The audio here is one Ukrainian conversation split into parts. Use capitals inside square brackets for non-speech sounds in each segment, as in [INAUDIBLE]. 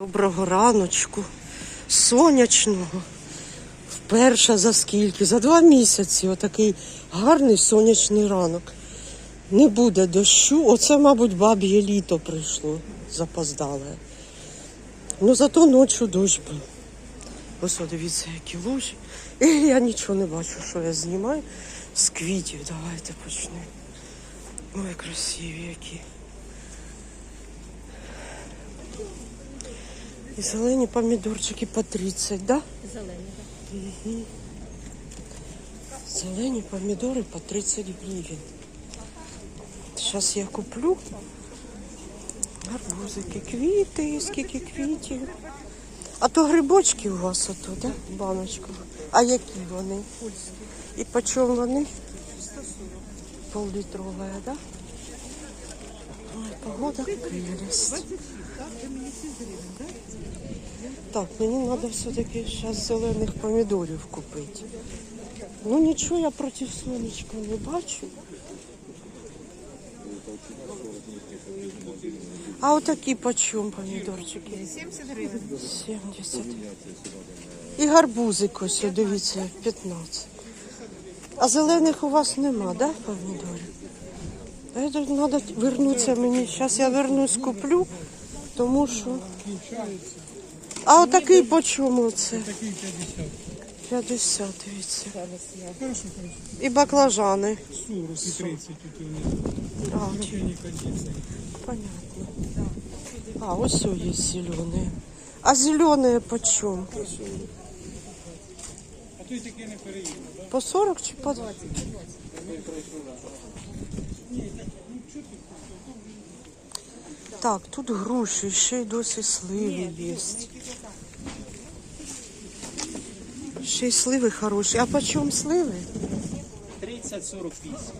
Доброго раночку, сонячного. Вперше за скільки? За два місяці. Отакий гарний сонячний ранок. Не буде дощу. Оце, мабуть, баб'є літо прийшло запоздале. Ну зато ночі дощ був. Ось дивіться, які лужі. І я нічого не бачу, що я знімаю. З квітів давайте почнемо. Ой, красиві які. І зелені помідорчики по 30, да? Зелені, Зелені помідори по 30 гривень. Зараз я куплю гарбузики, квіти, скільки квітів. А то грибочки у вас ото, да? В. А які вони? І по чому вони? 140. Пол-літровая, да? Ой, погода прелесть. Так, мені треба все-таки зараз зелених помідорів купити. Ну нічого я проти сонечка не бачу. А отакі по помідорчики? 70 гривень. 70. І гарбузик ось, дивіться, 15. А зелених у вас нема, да, помідорів? Треба вернутися мені. Зараз я вернусь, куплю, тому що. А отакий по чому це? Такий 50. 50, дивіться. І баклажани. 40 и 30 тут у них. А, Трохи понятно. А, ось все є зеленые. А зеленые по чому? А то й таке не переїхав. По 40 чи по 20? Так, тут груші, ще й досі сливи є. Ще й сливи хороші. А по чому сливи? 30, 40, 50.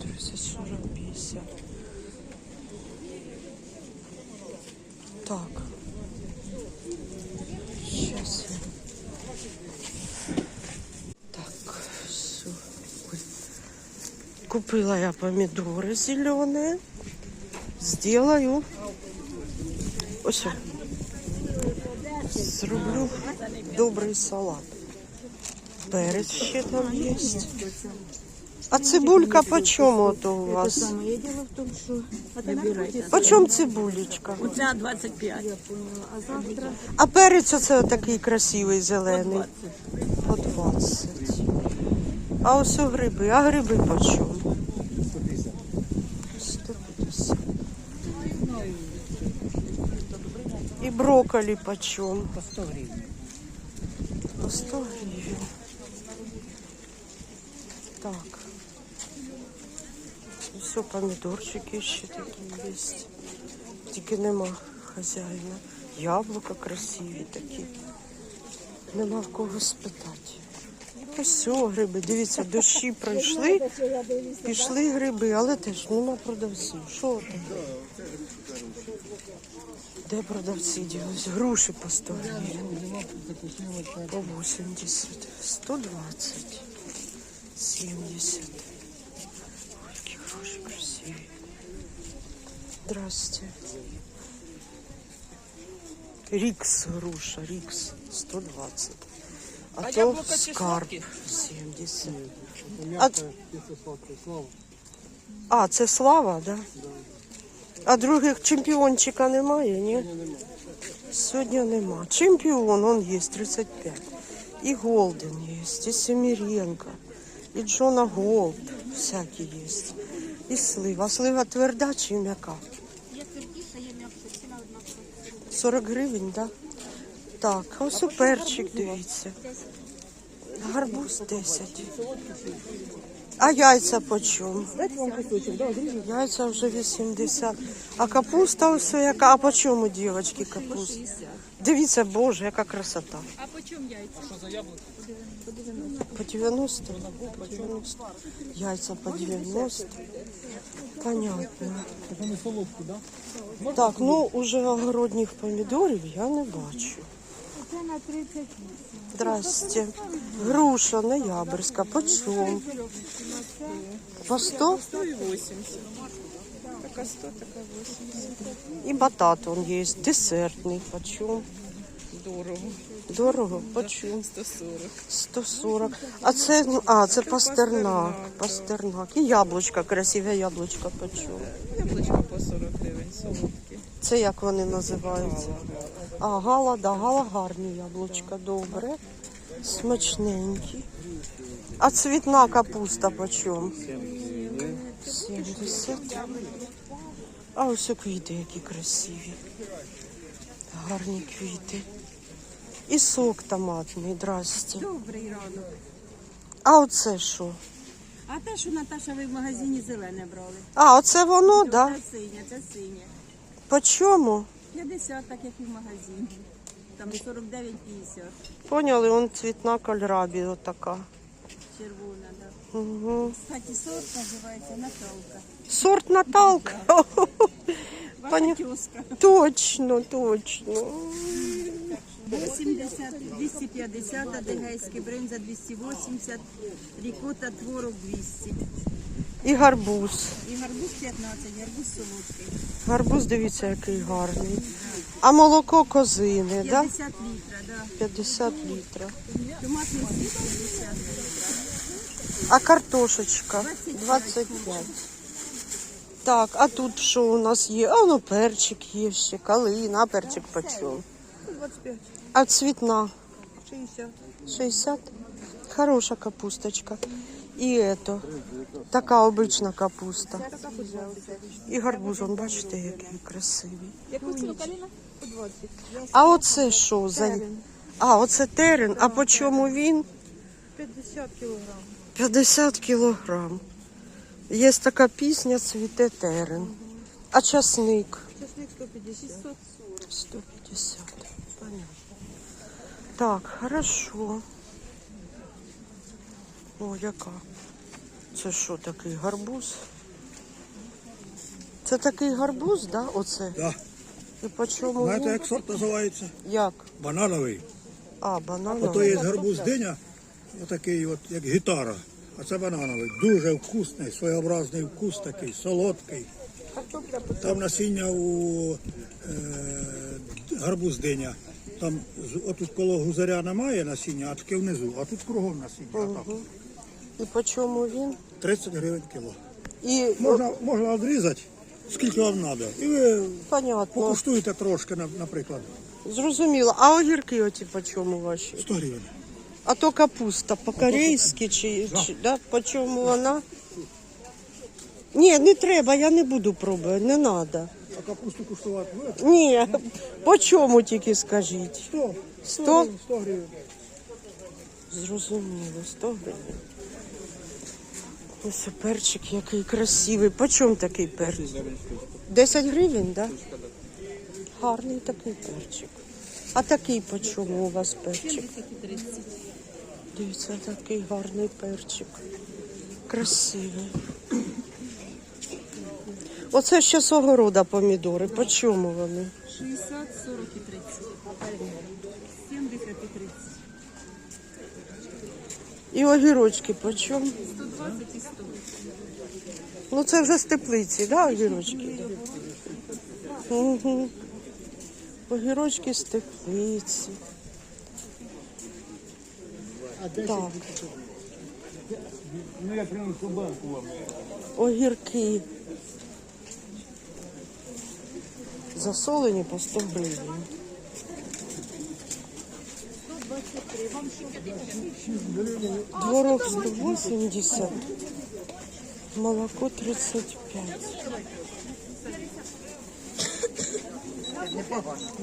30, 40, 50. Так. Сейчас я... Так, все. Ой. Купила я помидоры зеленые. Сделаю. Ось. Зроблю добрий салат. Перець ще там є. А цибулька по чому то у вас? Саме діло в що вибирайте. По чому цибулечка? Оця 25. А завтра А перець оце такий красивий зелений. По 20. А ось гриби. А гриби по чому? 150. І брокколі по чому? По 100 гривень. По 100 гривень. Так. Все, помідорчики ще такі є. Тільки нема хазяїна. Яблука красиві такі. Нема в кого спитати. Ось все, гриби. Дивіться, дощі пройшли, пішли гриби, але теж нема продавців. Що таке? Де продавці ділись? Груші по 100 гривень. По 80, 120, 70. Ой, які гроші красиві. Здрасте. Рікс груша, рікс 120. А, то скарб 70. А, а, це слава, да? А других чемпіончика немає, ні? Сьогодні нема. Чемпіон, он є, 35. І Голден є, і Семіренко, і Джона Голд, всякі є. І слива. Слива тверда чи м'яка? є твердіша, є м'якша, ціна однакова. 40 гривень, так? Да? Так, а ось перчик, дивіться. Гарбуз 10. А яйця по чому? Яйця вже 80. А капуста ось яка. А по чому, дівчатки, капуста? Дивіться, боже, яка красота. А по чому яйця? Що за яблуко? По 90? По 90. Яйця по 90. Понятно. Так вони солодкі, да? Так, ну уже огородних помідорів я не бачу. Це на 30. Здрасте. Груша ноябрьська. По чому? По 100? 180. Така 100, така 80. І батат он є, десертний. Почем? Дорого. Дорого? Почем? 140. 140. А це, а, це пастернак. пастернак. І яблучко, красиве яблучко почем. Яблучко по 40 гривень, солодкі. Це як вони називаються? А, гала, да, гала гарні яблучка, добре. Смачненькі. А цвітна капуста почем? 70. А ось квіти, які красиві. Гарні квіти. І сок томатний, здрасте. Добрий ранок. А оце що? А те, що Наташа ви в магазині зелене брали. А, оце воно, так? Да? Це синє, це синє. По чому? 50, так як і в магазині. Там 49,50. Поняли, он цвітна кольрабі отака. Червона, да. Угу. Кстати, сорт називається Наталка. Сорт Наталка. [LAUGHS] Ваша тезка. Точно, точно. 80, 250, адегейський бринза 280, рікота творог 200. І гарбуз. І гарбуз 15, гарбуз солодкий. Гарбуз, дивіться, який гарний. А молоко козине, да? 50 літра, да. 50 літрів. Томатний сік 50. А картошечка 25. Так, а тут що у нас є? А ну перчик є ще, калина, а перчик? 25, А цвітна 60. 60. Хороша капусточка. І ето, така обична капуста. Така по 20. І гарбуз, он, бачите, який красивий. Яку ціну каліна? По 20. А оце що за. А, оце терен. А по чому він? 50 кілограм. 50 кілограм. Є така пісня цвіте терен. А часник? Часник 150. 150. Понятно. Так, хорошо. О, яка? Це що такий гарбуз? Це такий гарбуз, да? Оце? Да. І по чому Знаєте, він? як сорт називається? Як? Банановий. А, Ото банановий. є гарбуз диня, отакий, от, як гітара. А це банановий. Дуже вкусний, своєобразний вкус такий, солодкий. Там насіння у е, гарбуз диня. Там отут коло гузаря немає насіння, а таке внизу, а тут кругом насіння. Отак. І по чому він? 30 гривень кіло. І, Можна, можна відрізати, скільки вам треба. І ви понятно, покуштуєте трошки, на- наприклад, зрозуміло. А огірки оті по чому ваші? 100 гривень. А то капуста по-корейськи чи, чи да? по чому вона? Ні, не треба, я не буду пробувати, не треба. А капусту куштувати будете? Ні, по чому тільки скажіть? 100. 100? 100 гривень. Зрозуміло, 100 гривень. Ось перчик який красивий. По чому такий перчик? 10 гривень, так? Да? Гарний такий перчик. А такий по чому у вас перчик? Дивіться, такий гарний перчик. Красивий. Оце ще з огорода помідори. По чому вони? 60, 40 і 30. 70 і 30. І огірочки по чому? 120 і 100. Ну це вже з теплиці, да, огірочки? Угу. Огірочки з теплиці. Так. Ну я принесу банку вам. Огірки. Засолені по 100 гривень. Творог 180. Молоко 35.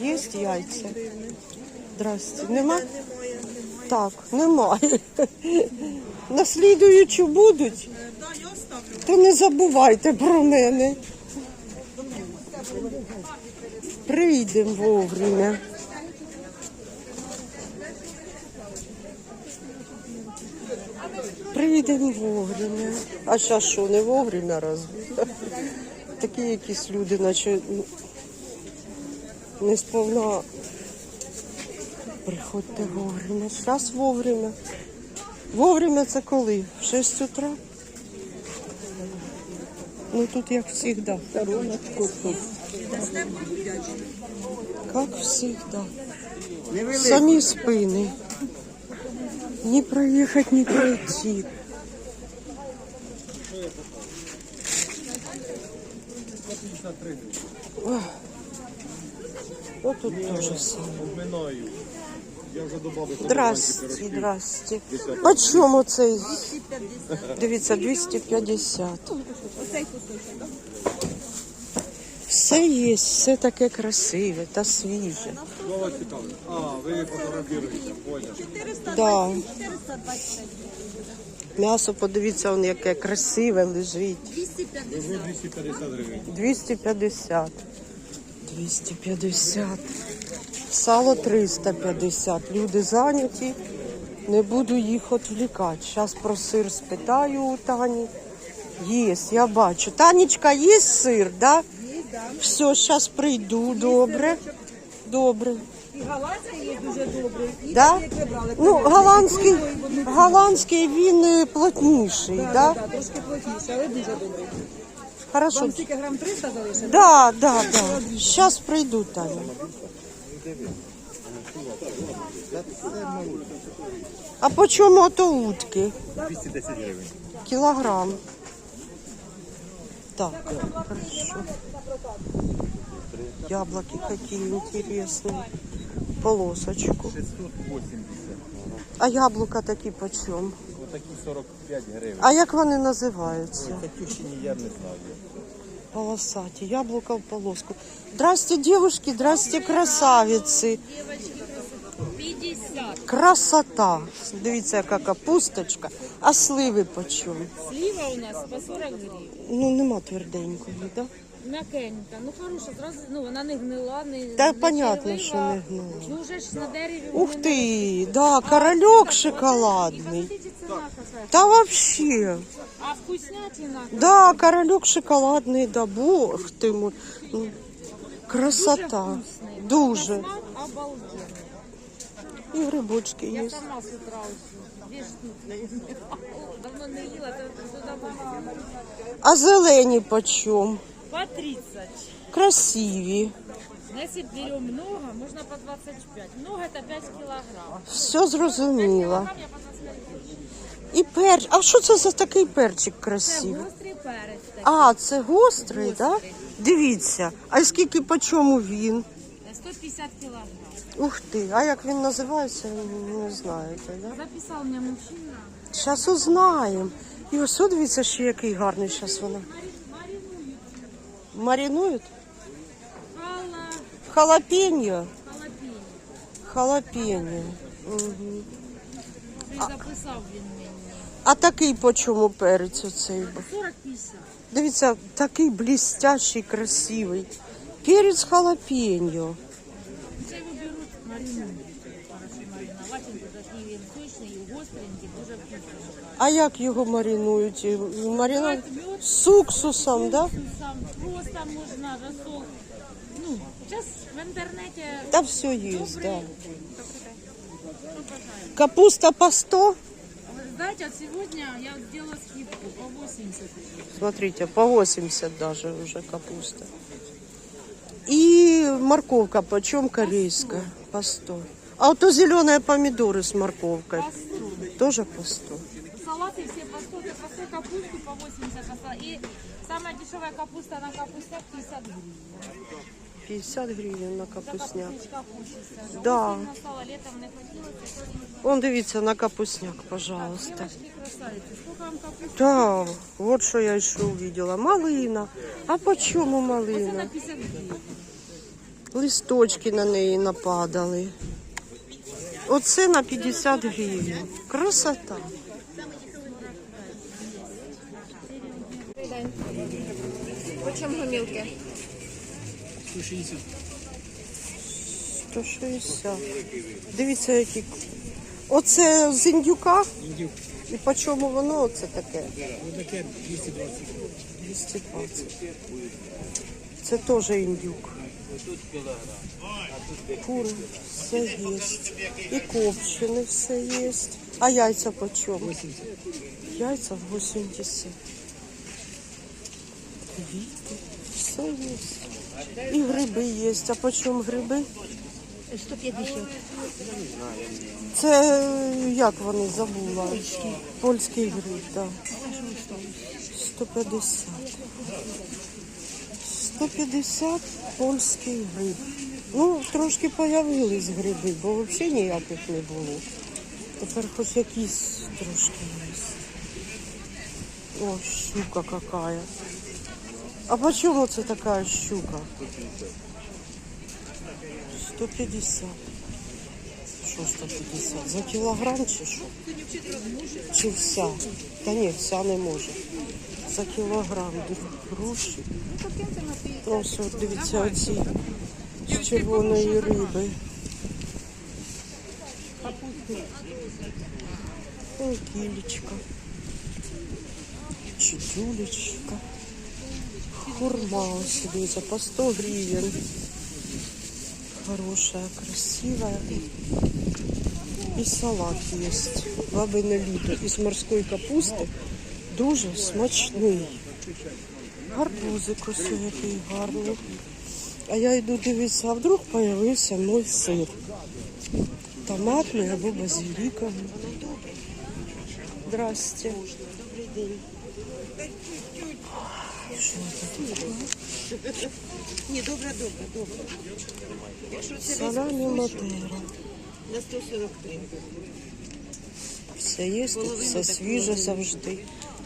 Есть яйця? Здрасте. Нема? Так, немає. Наслідуючи будуть? То не забувайте про мене. Прийдемо вовремя. Прийдемо вовремя. А зараз що, не вовремя разве? [LAUGHS] Такі якісь люди, наче ну, не сповна. Приходьте вовремя. Зараз вовремя. Вовремя це коли? В 6 утра? Ну тут як завжди. Как всегда. Самі спини. Не проїхати, не пройти. Ох. Вот тут тоже самое. Здрасте, здрасте. По чому цей? Дивіться, 250. Оцей кусочок. Все є, все таке красиве та свіже. А, ви фотографуєте, понял. 420, Да. 420, М'ясо, подивіться, он яке красиве лежить. 250. 250 гривень. 250. 250. Сало 350. Люди зайняті. Не буду їх відвлікати. Зараз про сир спитаю у Тані. Є, я бачу. Танечка, є сир, да? Все, зараз прийду. Добре. Добре. І голландський є дуже добрий. І Да? як ви брали. Ну, голландський, голландський він е, плотніший, Да, да? да, трошки плотніше, але дуже добрий. Хорошо. Вам тільки грам 300 залишили? Да, да, да. Сейчас прийду, Таня. А по чому ото утки? 210 гривень. Кілограм. Так, хорошо. Яблоки какие интересные. Полосочку. 680. А яблука такі по чому? Отакі 45 гривень. А як вони називаються? Катюшині я не знаю. Полосаті, яблука в полоску. Здрасте, девушки, здрасте, красавиці. Красота. Дивіться, яка капусточка. А сливи по чому? Слива у нас по 40 гривень. Ну, нема тверденької, да? М'якенька, ну хороша, зразу, ну вона не гнила, не Та не понятно, червива. що не гнила. Ну вже ж на дереві. Ух вони ти, да, корольок шоколадний. Посмотрите, ціна какая. Та вообще. А вкуснятина Да, корольок шоколадний, да, бог ти мой. Ну, Красота. Дуже. обалденний. І грибочки Я є. сама з утра ось дві штуки. Давно не їла, то туди. А зелені по чому? По 30. Красиві. Если берем много, можно по 25. Много это 5 килограмм. Все зрозуміла. Килограмм я по 25. І перч. А що це за такий перчик Це красивий? гострий перець такий. А, це гострий, так? Да? Дивіться. А скільки по чому він? 150 килограмм. Ух ти, а як він називається, не знаєте, да? Записал мне мужчина. Зараз узнаємо. І ось от дивіться, ще який гарний зараз вона. Маринують? Хала, Халапеньо. халапеньо. Халапеньо. Угу. Він записав він мені. А такий по чому перець оцей? 40-50. Дивіться, такий блістящий, красивий. Перець халапеньо. Це його беруть маринують. Хорошо маринувати, він такий він сочний, і гостренький, дуже вкусний. А як його маринують? Марину... Мед, З уксусом, да? сам просто можна розсол. Ну, зараз в інтернеті Та все є, да. Капуста по 100. Ви знаєте, от сьогодні я зробила скидку по 80. Смотрите, по 80 даже уже капуста. И морковка почем корейская? По 100. А вот то зеленые помидоры с морковкой. Тоже по 100. Салаты все по 100, ты простую капусту по 80 осталось. И самая дешевая капуста на капустяк 50 гривен. 50 гривен на За капустняк. капусточка хочется. Да. Осень настала, летом не хотелось. Вон дивіться на капустняк, пожалуйста. Девочки красавицы, сколько вам капусты? Да, вот что я еще увидела. Малина. А почему Это малина? на 50 гривен. Листочки на неї нападали. Оце на 50 гривень. Красота. Почем гомілки? 160. 160. Дивіться, які. Оце з індюка. Індюк. І по чому воно оце таке? Отаке 220. 220. Це теж індюк. Кури, все є. І копчене все є. А яйця по чому? Яйця 80. квіти, все є. І гриби є. А по чому гриби? 150. Це як вони забула? Польський. Польський гриб, так. 150. 150 польський гриб. Ну, трошки появились гриби, бо взагалі ніяких не було. Тепер хоч якісь трошки є. О, щука какая. А по чому це така щука? 150. Що 150? За кілограм чи що? Чи вся? Та ні, вся не може. За кілограм груші. Ось от дивіться оці з червоної риби. Ой, кілечка. Чудюлечка. Хурма ось дивіться, по 100 гривень. Хорошая, красивая. И салат есть. Бабине літо із морської капусти. Дуже смачний. Гарбузик ось який гарний. А я йду дивитися, а вдруг появився мой сир. Томатний або базиліковий. Здрасте. Добрий день. Ні, добре, добре, добре. Якщо це Саламі матера. на 143. Все є, тут все свіже завжди.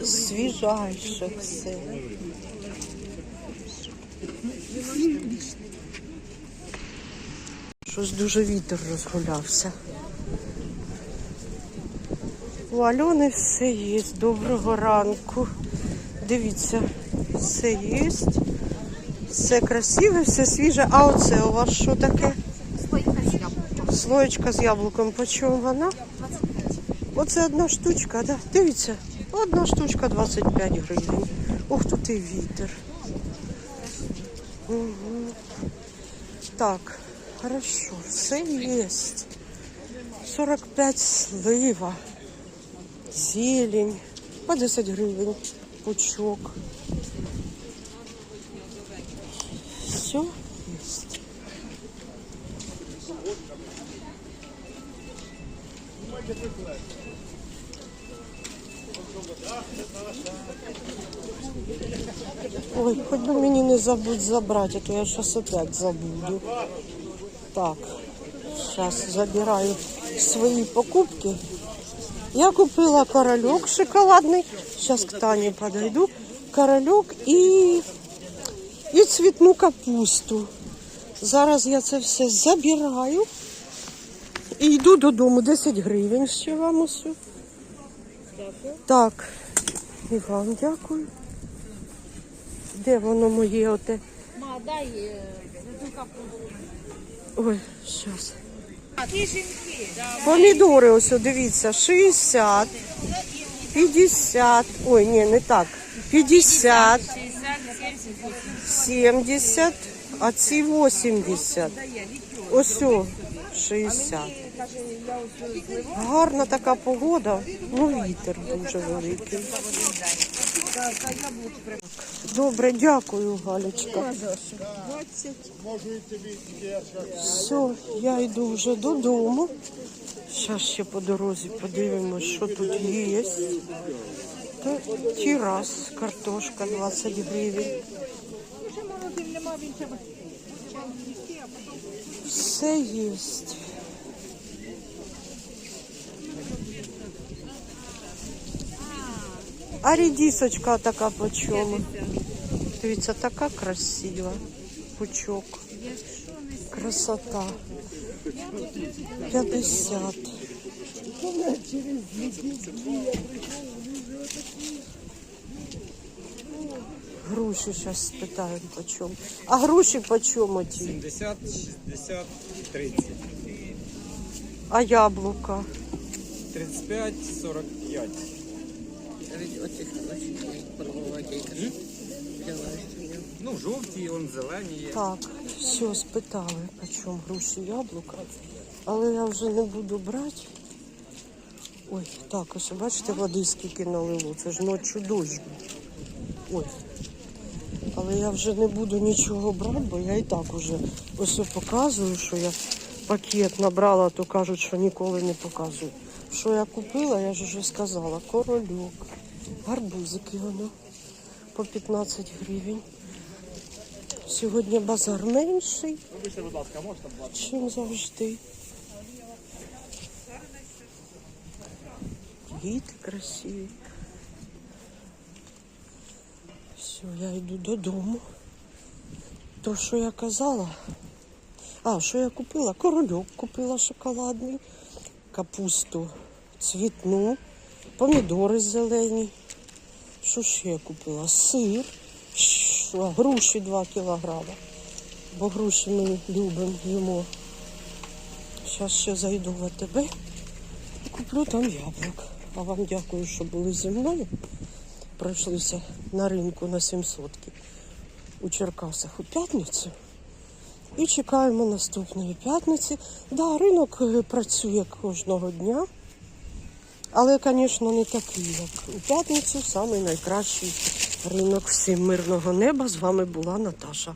Свіжайше все. Щось дуже вітер розгулявся. У Альони все є. Доброго ранку. Дивіться, все є. Все красиве, все свіже. А оце у вас що таке? Слойка з яблуком. Слоєчка з яблуком. По чому вона? 25. Оце одна штучка, да? Дивіться, одна штучка 25 гривень. Ух, тут і вітер. Угу. Так, хорошо, все є. 45 слива, зелень, по 10 гривень пучок. Все есть. Ой, хоч би мені не забудь забрати, а то я зараз опять забуду. Так, зараз забираю свої покупки. Я купила корольок шоколадний. Зараз к Тані подойду. Корольок і, і цвітну капусту. Зараз я це все забираю і йду додому. 10 гривень ще вам усе. Так, і вам дякую. Де воно моє оте? Ма, дай е. Ой, щас. Помідори ось, дивіться, 60, 50, ой, ні, не так, 50, 70, а ці 80. Ось о, 60. Гарна така погода, ну вітер дуже великий. Добре, дякую, Галечка. Все, я йду вже додому. Зараз ще по дорозі подивимось, що тут є. Тірас, картошка 20 гривень. Все є. А редисочка така по чому? Дивіться, така красива. Пучок. Красота. 50. Груші зараз спитаємо по чому. А груші по чому ті? 50, 60, 30. А яблука? 35, 45. Ну, жовті, он зелені є. Так, все, спитали, по чому груші яблука. Але я вже не буду брати. Ой, так, ось бачите, води скільки налило. Це ж ночі дощ. Ой. Але я вже не буду нічого брати, бо я і так уже ось показую, що я пакет набрала, то кажуть, що ніколи не показую. Що я купила, я ж вже сказала. Корольок, гарбузики воно по 15 гривень. Сьогодні базар менший, чим завжди. Квіти красиві. Все, я йду додому. То, що я казала. А, що я купила? Корольок купила шоколадний, капусту цвітну, помідори зелені. Що ще я купила? Сир, груші 2 кілограми. Бо груші ми любимо, їмо. Зараз ще зайду в АТБ і куплю там яблук. А вам дякую, що були зі мною. Пройшлися на ринку на 700 у Черкасах у п'ятницю. І чекаємо наступної п'ятниці. Да, ринок е, працює кожного дня. Але, звісно, не такий, як у п'ятницю, найкращий ринок всім мирного неба. З вами була Наташа.